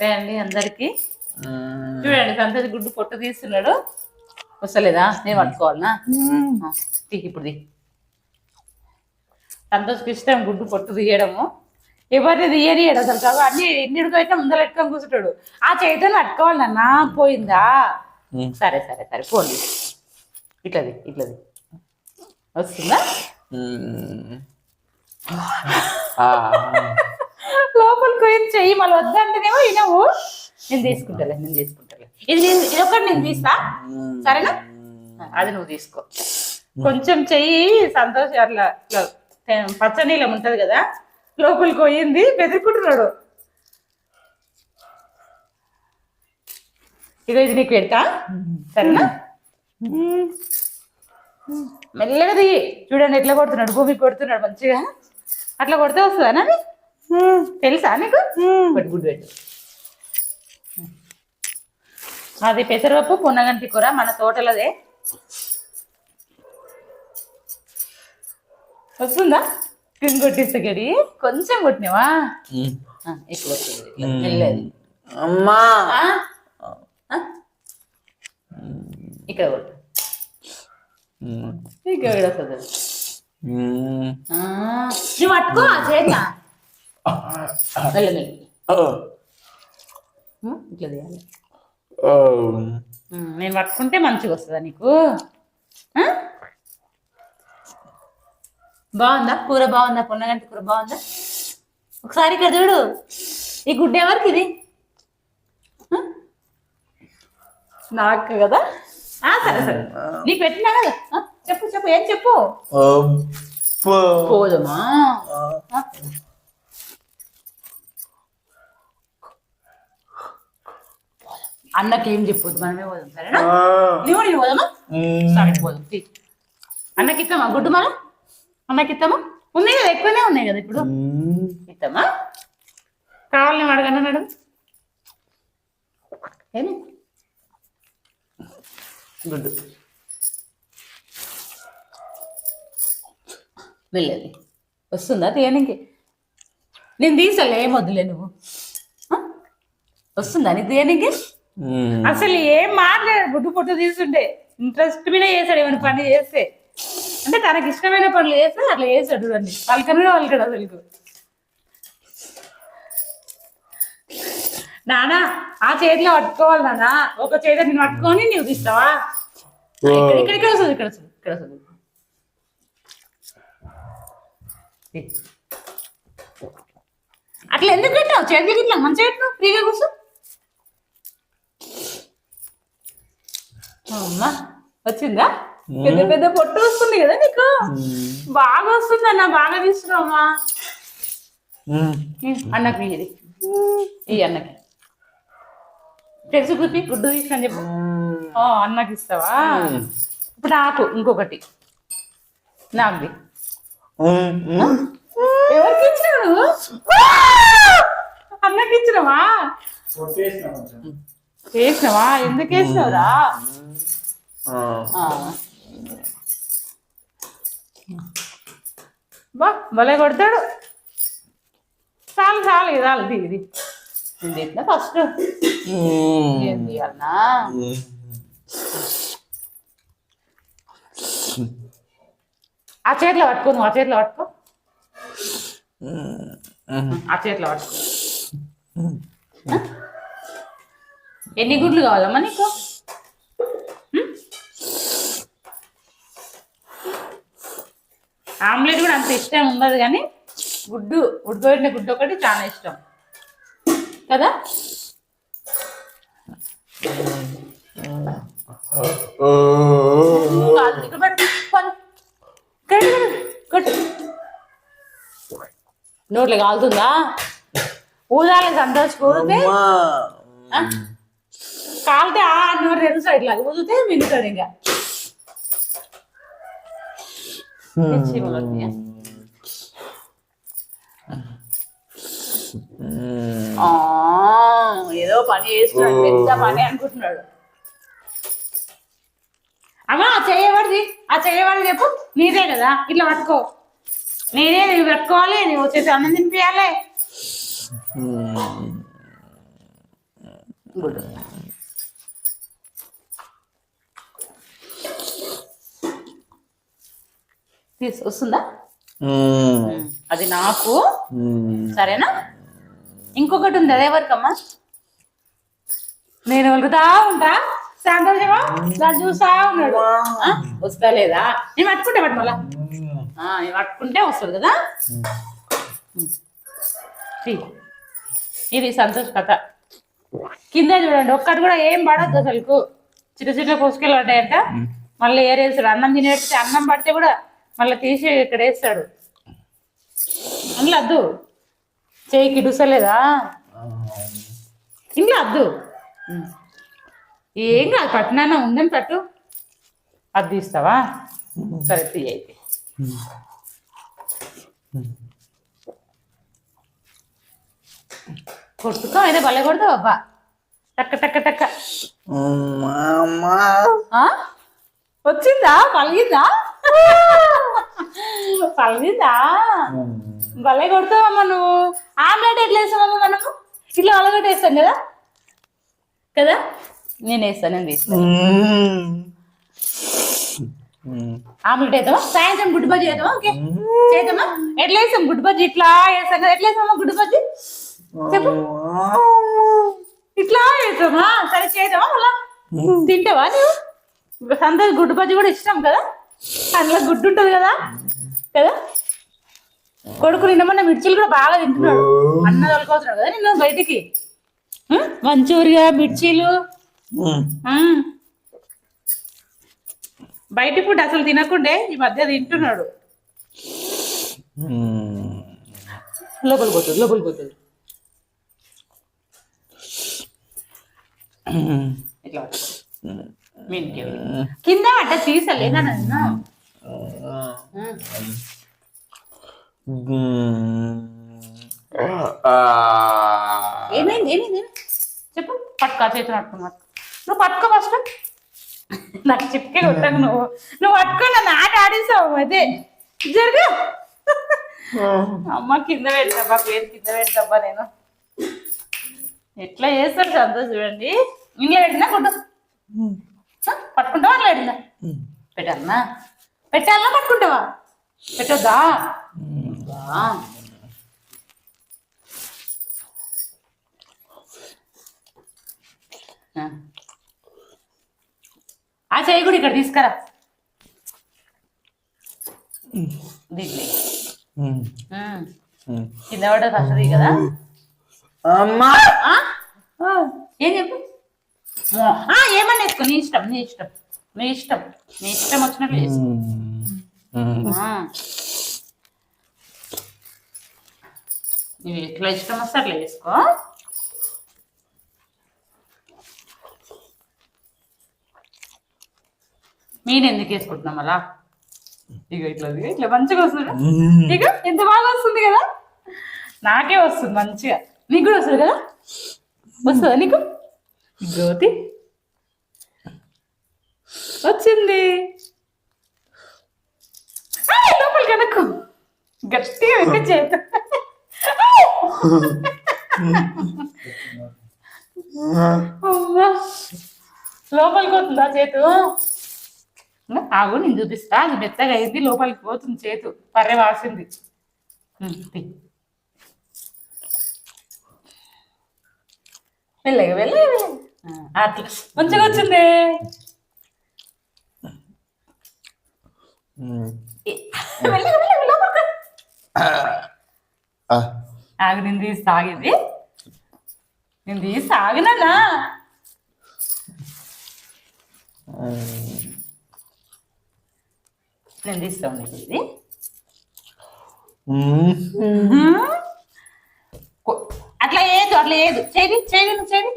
నమస్తే అండి అందరికి. చూడండి సంతోష్ గుడ్డు పొట్టు తీస్తున్నాడు. వస్తలేదా? నేను పట్టుకోవాలనా? ఆ, తీ ఇప్పుడు సంతోష్కి ఇష్టం గుడ్డు పొట్టు తీయడము. ఎవరిని తీయనియడు అసలు కాదు అన్ని ఎన్నిడికి అయితే ముందర పెట్టుకొని కూర్చుంటాడు. ఆ చేతిని పట్టుకోవాలి నాన్న పోయిందా? సరే సరే సరే పోండి. ఇట్లది ఇట్లది వస్తుందా? లోపలికి పోయింది చెయ్యి? మళ్ళీ వద్దంటేనేమో వినవు నేను తీసుకుంటాలే నేను తీసుకుంటాలే. ఇది నేను ఇది ఒకటి నేను తీస్తా. సరేనా? అది నువ్వు తీసుకో. కొంచెం చెయ్యి సంతోష్ అట్లా పచ్చనీలం పచ్చ నీలం ఉంటది కదా లోపలికి పోయింది బెదిరికుంటున్నాడు. ఇదో ఇది నీకు పెడతా. సరేనా? మెల్లగా దిగి చూడండి ఎట్లా కొడుతున్నాడు? భూమికి కొడుతున్నాడు మంచిగా. అట్లా కొడితే వస్తుందా నాది? తెలుసా నీకు? పెట్టు గుడ్డు పెట్టు. అది పెసరపప్పు పున్నగంటి కూర మన తోటలదే. వస్తుందా? కింద కొట్టిస్తా గడి. కొంచెం కొట్టినావా? ఇట్లా మెల్లది అమ్మా? ఇక్కడ కొట్టు. ఇక్కడ కూడా వస్తుంది. నువ్వు పట్టుకో చేద్దా ఇట్లా తీయాలి నేను పట్టుకుంటే మంచిగా వస్తుందా నీకు? బాగుందా? కూర బాగుందా? పొన్నగంటి కూర బాగుందా? ఒకసారి ఇక్కడ చూడు. ఈ గుడ్డ ఎవరికి ఇది? నాకు కదా? సరే సరే. నీకు పెట్టినా కదా? చెప్పు చెప్పు. ఏం చెప్పు? పోదమా? అన్నకి ఏం చెప్పొద్దు మనమే పోదాం సరేనా? నువ్వు నేను పోదామా? సరే పోదాం. అన్నకి ఇస్తామా గుడ్డు మనం అన్నకి ఇస్తామా ఉన్నాయి కదా ఎక్కువనే ఉన్నాయి కదా ఇప్పుడు. ఇస్తామా కావాలని అడగను అన్నాడు ఏమి? గుడ్డు. వెళ్ళేది వస్తుందా తీయనికి నేను తీసలే ఏం వద్దులే నువ్వు? వస్తుందా నీకు తీయనికి అసలు ఏం మాట్లాడు గుడ్డు పొట్టు తీసుంటే ఇంట్రెస్ట్ మీద చేశాడు ఏమైనా పని చేస్తే. అంటే తనకి ఇష్టమైన పనులు చేస్తే అట్లా చేశాడు చూడండి. వాళ్ళకన్నా వాళ్ళకడు అసలు నానా ఆ చేతిలో పట్టుకోవాలి నానా. ఒక చేతి నేను పట్టుకొని నువ్వు తీస్తావా? ఇక్కడ వస్తుంది ఇక్కడ వస్తుంది ఇక్కడ వస్తుంది. అట్లా ఎందుకు పెట్టావు? చేతులకి ఇట్లా మంచిగా పెట్టినావు? ఫ్రీగా కూర్చో. అమ్మా వచ్చిందా? పెద్ద పెద్ద పొట్టు వస్తుంది కదా నీకు? బాగా వస్తుంది అన్న బాగా తీసుకురామ్మా. అన్నకి ఇది ఈ అన్నకి. తెలుసు గుప్పి గుడ్డు తీసుకొని చెప్పు. ఆ, అన్నకి ఇస్తావా? ఇప్పుడు నాకు ఇంకొకటి. నాకుది ఎవరికి ఇచ్చినావు? అన్నకి ఇచ్చినావా? వేసినావా? ఎందుకు వేసినావురా. బా భలే కొడతాడు. చాలు చాలు ఇది చాలు ఇది ఇది. ఎట్లా ఫస్ట్ ఏం తీయాలనా ఆ చేతిలో పట్టుకో నువ్వు ఆ చేతిలో పట్టుకో. ఆ చేతిలో పట్టుకో? ఎన్ని గుడ్లు కావాలమ్మా నీకు? ఆమ్లెట్ కూడా అంత ఇష్టం ఉండదు కానీ గుడ్డు ఉడకబెట్టిన గుడ్డు ఒకటి చాలా ఇష్టం. కదా. నోట్లో కాలుతుందా? ఊదాలి సంతోష్? కాలితే ఆ నోరు తెలుసు ఇట్లా ఊదితే మిగుతాడు ఇంకా. ఏదో పని చేస్తున్నాడు పెద్ద పని అనుకుంటున్నాడు. అమ్మా ఆ చేయబడిది ఆ చేయబడి చెప్పు? నీదే కదా ఇట్లా పట్టుకో. నేనే నువ్వు పెట్టుకోవాలి నువ్వు వచ్చేసి అన్నం తినిపించాలి గుడ్ తీసు వస్తుందా? అది నాకు. సరేనా? ఇంకొకటి ఉంది అదే వరకమ్మా నేను వెళ్తా ఉంటా? సంతోషమా దాన్ని చూస్తా ఉన్నాడు. వస్తా లేదా? నేను పట్టుకుంటే పట్టు మళ్ళా. నేను పట్టుకుంటే వస్తుంది కదా. ఇది సంతోష్ కథ. కింద చూడండి ఒక్కటి కూడా ఏం పడద్దు అసలుకు. చిన్న చిన్న పుసుకెళ్ళి ఉంటాయంట మళ్ళీ ఏరేస్తాడు. అన్నం తినేస్తే అన్నం పడితే కూడా మళ్ళీ తీసి ఇక్కడ వేస్తాడు. అందులో అద్దు చేయికి డుసలేదా? ఇంట్లో అద్దు ఏం కాదు పట్టినాన ఉందని పట్టు అది తీస్తావా? సరే తీ అయితే. కొట్టుకో అయితే భలే కొడతావు అబ్బా. టక్క టక్క టక్క? వచ్చిందా? పలిగిందా? పలిగిందా? భలే కొడతావమ్మా నువ్వు. ఆమ్లెట్ ఎట్లా వేస్తామమ్మా మనము ఇట్లా అలగొట్ట వేస్తాం కదా? కదా? నేను వేస్తాను నేను ఆమ్లెట్ వేద్దామా? సాయంత్రం గుడ్డు బజ్జీ వేద్దామా? ఓకే. చేద్దామా? ఎట్లా వేస్తాం? గుడ్డు బజ్జీ ఇట్లా వేస్తాం కదా? ఎట్లా వేస్తామా గుడ్డు బజ్జీ? చెప్పు. ఇట్లా వేద్దామా సరే చేద్దామా మళ్ళా? తింటావా నువ్వు సంతోష్ గుడ్డు బజ్జీ కూడా ఇష్టం కదా? అందులో గుడ్డు ఉంటుంది కదా? కదా? కొడుకు నిన్న మొన్న మిర్చిలు కూడా బాగా తింటున్నాడు. అన్న తోలుకోతున్నాడు కదా నిన్ను బయటికి? మంచూరియా మిర్చీలు. బయటి ఫుడ్ అసలు తినకుండే ఈ మధ్య తింటున్నాడు. లోపల పోతుంది లోపల పోతుంది. ఇట్లా కింద అట్ట తీసలేనా ఏమైంది? ఏమైంది? చెప్పు. పట్టుకో చేతులు పట్టుకుని పట్టుకో. నువ్వు పట్టుకో ఫస్ట్ నాకు చిప్కే కొట్టాను నువ్వు నువ్వు పట్టుకో నన్ను ఆట ఆడిస్తావు అదే. జరుగు. అమ్మ కింద పెడతాబ్బా పేరు కింద పెడతాబ్బా నేను? ఎట్లా చేస్తారు సంతోష్ చూడండి. ఇంట్లో పెట్టినా కొట్టు? పట్టుకుంటావా అట్లా పెట్టిందా పెట్టాలనా పెట్టాలనా పట్టుకుంటావా? పెట్టొద్దా. ఆ. చెయ్యి కూడా ఇక్కడ తీసుకురా. ఉమ్. కింద పడ్డ వస్తుంది కదా. అమ్మా! ఏం చెప్పు? ఆ, ఏమన్నా వేసుకో. నీ ఇష్టం నీ ఇష్టం. నీ ఇష్టం. నీ ఇష్టం వచ్చినట్లు చేసుకో. ఆ. నీవు ఎట్లా ఇష్టం వస్తే అట్లా చేసుకో మీన్ ఎందుకు వేసుకుంటున్నాం అలా ఇక ఇట్లా ఇట్లా మంచిగా వస్తుంది. ఇక ఎంత బాగా వస్తుంది కదా? నాకే వస్తుంది మంచిగా. నీకు కూడా వస్తుంది కదా? వస్తుందా నీకు? జ్యోతి. వచ్చింది. లోపల కనుక్కు గట్టిగా వెంట చేత లోపలికి పోతుందా చేతు? ఆగు నేను చూపిస్తా. అది మెత్తగా అయింది. లోపలికి పోతుంది చేతు. పర్రె వాసింది. వెళ్ళగా వెళ్ళగా అట్లా. మంచిగా వచ్చింది. ఆగు నేను తీసి సాగింది నేను తీసి సాగినా నేను తీస్తాను ఇది. లేదు చేయి చేయి చేది నువ్వు చేయి.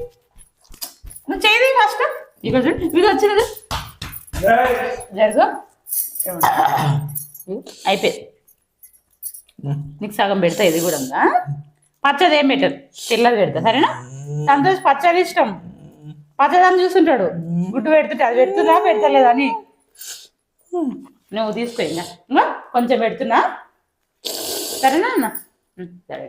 నువ్వు చేయి ఫస్ట్ ఇక చూడు ఇది వచ్చినది జరుగు అయిపోయింది. నీకు సగం పెడతా ఇది కూడా ఉందా? పచ్చది ఏం పెట్టదు. తెల్లది పెడతా సరేనా? సంతోష్ పచ్చడి ఇష్టం. పచ్చదాన్ని చూస్తుంటాడు గుడ్డు పెడుతుంటే అది పెడుతుందా పెడతలేదా అని. నువ్వు తీసుకో ఇంకా. కొంచెం పెడుతున్నా. సరేనా అన్న? సరే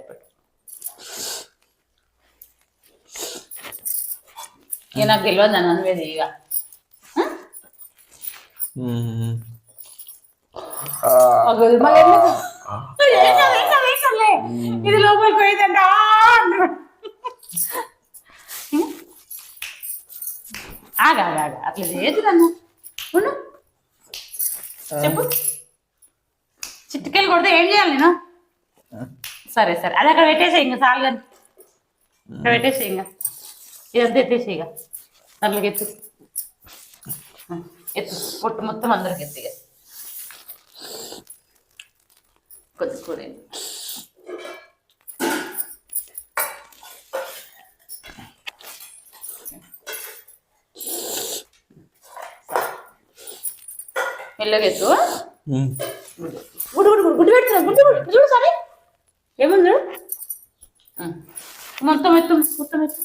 ఇక నాకు తెలియదు నన్ను అనేది ఇక. ఇది లోపలికి పోయిందంట. ఆగా ఆగా. అట్లా లేదు నన్ను. చెప్పు చిట్టుకెళ్ళి కొడితే ఏం చేయాలి నేను సరే సరే అది అక్కడ పెట్టేసే ఇంకా చాలు కానీ అక్కడ పెట్టేసే ఇంకా ఇదంతా ఎత్తేసి ఇక దాంట్లోకి ఎత్తు ఆ, ఎత్తు పొట్టు మొత్తం అందరికి ఎత్తు ఇక కొద్ది కూర వేయండి. మెల్లగా ఎత్తు మ్మ్. గుడ్డు గుడ్డు గుడ్డు గుడ్డు పెడుతున్నా గుడ్డు గుడ్డు చూడు సరే ఏముంది చూడు. ఆ. మొత్తం ఎత్తు మొత్తం ఎత్తు